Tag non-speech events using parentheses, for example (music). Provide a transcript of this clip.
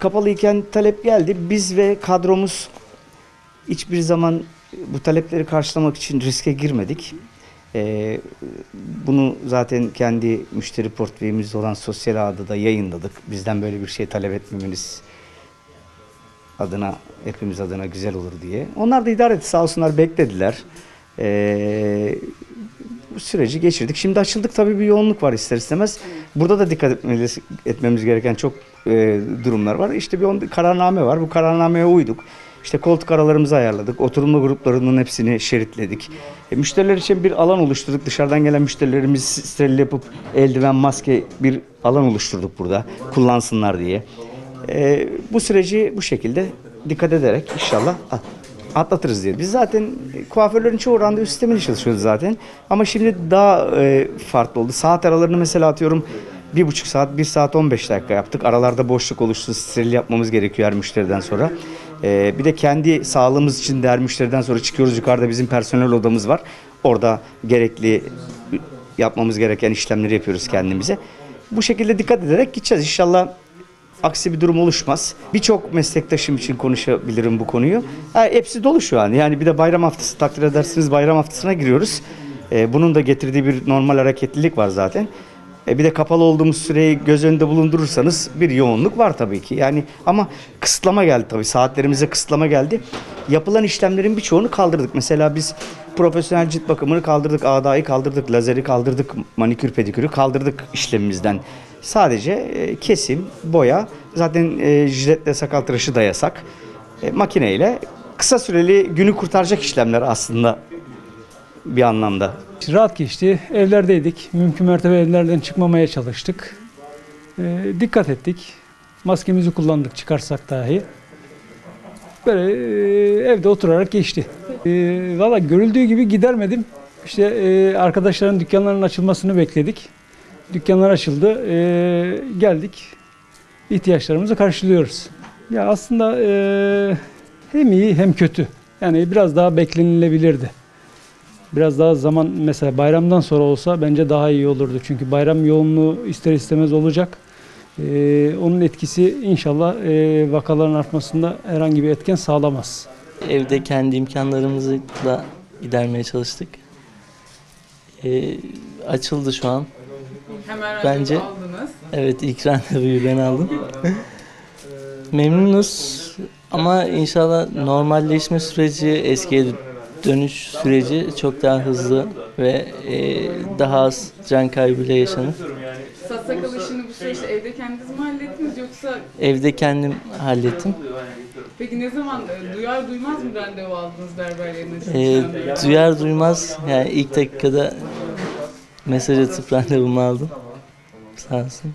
kapalıyken talep geldi. Biz ve kadromuz hiçbir zaman bu talepleri karşılamak için riske girmedik. Ee, bunu zaten kendi müşteri portföyümüzde olan sosyal ağda da yayınladık. Bizden böyle bir şey talep etmemeniz adına, hepimiz adına güzel olur diye. Onlar da idare etti sağ olsunlar beklediler. Ee, bu süreci geçirdik. Şimdi açıldık tabii bir yoğunluk var ister istemez. Burada da dikkat etmeliyiz, etmemiz gereken çok e, durumlar var. İşte bir on, kararname var. Bu kararnameye uyduk. İşte koltuk aralarımızı ayarladık. Oturma gruplarının hepsini şeritledik. E, müşteriler için bir alan oluşturduk. Dışarıdan gelen müşterilerimiz steril yapıp eldiven, maske bir alan oluşturduk burada. Kullansınlar diye. E, bu süreci bu şekilde dikkat ederek inşallah atlatırız diye. Biz zaten kuaförlerin çoğu randevu sistemiyle çalışıyoruz zaten. Ama şimdi daha e, farklı oldu. Saat aralarını mesela atıyorum bir buçuk saat, bir saat 15 dakika yaptık. Aralarda boşluk oluştu. Steril yapmamız gerekiyor her müşteriden sonra. E, bir de kendi sağlığımız için de her müşteriden sonra çıkıyoruz. Yukarıda bizim personel odamız var. Orada gerekli yapmamız gereken işlemleri yapıyoruz kendimize. Bu şekilde dikkat ederek gideceğiz. İnşallah aksi bir durum oluşmaz. Birçok meslektaşım için konuşabilirim bu konuyu. Ha, hepsi dolu şu an. Yani bir de bayram haftası takdir edersiniz bayram haftasına giriyoruz. Ee, bunun da getirdiği bir normal hareketlilik var zaten. E, bir de kapalı olduğumuz süreyi göz önünde bulundurursanız bir yoğunluk var tabii ki. Yani ama kısıtlama geldi tabii. Saatlerimize kısıtlama geldi. Yapılan işlemlerin birçoğunu kaldırdık. Mesela biz profesyonel cilt bakımını kaldırdık, ağdayı kaldırdık, lazeri kaldırdık, manikür pedikürü kaldırdık işlemimizden. Sadece e, kesim, boya, zaten e, jiletle sakal tıraşı da yasak. E, makineyle kısa süreli günü kurtaracak işlemler aslında bir anlamda. Rahat geçti. Evlerdeydik. Mümkün mertebe evlerden çıkmamaya çalıştık. Ee, dikkat ettik. Maskemizi kullandık çıkarsak dahi. Böyle e, evde oturarak geçti. E, Valla görüldüğü gibi gidermedim. İşte e, arkadaşların dükkanlarının açılmasını bekledik. Dükkanlar açıldı. E, geldik. İhtiyaçlarımızı karşılıyoruz. Ya aslında e, hem iyi hem kötü. Yani biraz daha beklenilebilirdi. Biraz daha zaman mesela bayramdan sonra olsa bence daha iyi olurdu. Çünkü bayram yoğunluğu ister istemez olacak. Ee, onun etkisi inşallah e, vakaların artmasında herhangi bir etken sağlamaz. Evde kendi imkanlarımızla gidermeye çalıştık. Ee, açıldı şu an. Hemen Bence- aldınız. Evet ilk randevuyu ben aldım. (laughs) Memnunuz ama inşallah normalleşme süreci, eskiye dönüş süreci çok daha hızlı ve e, daha az can kaybıyla yaşanır. Saç sakal işini bu süreçte evde kendiniz mi hallettiniz yoksa Evde kendim hallettim. peki ne zaman e, duyar duymaz mı randevu aldınız berberlerin E, duyar duymaz yani ilk dakikada mesaj atıp randevumu aldım. cansaço.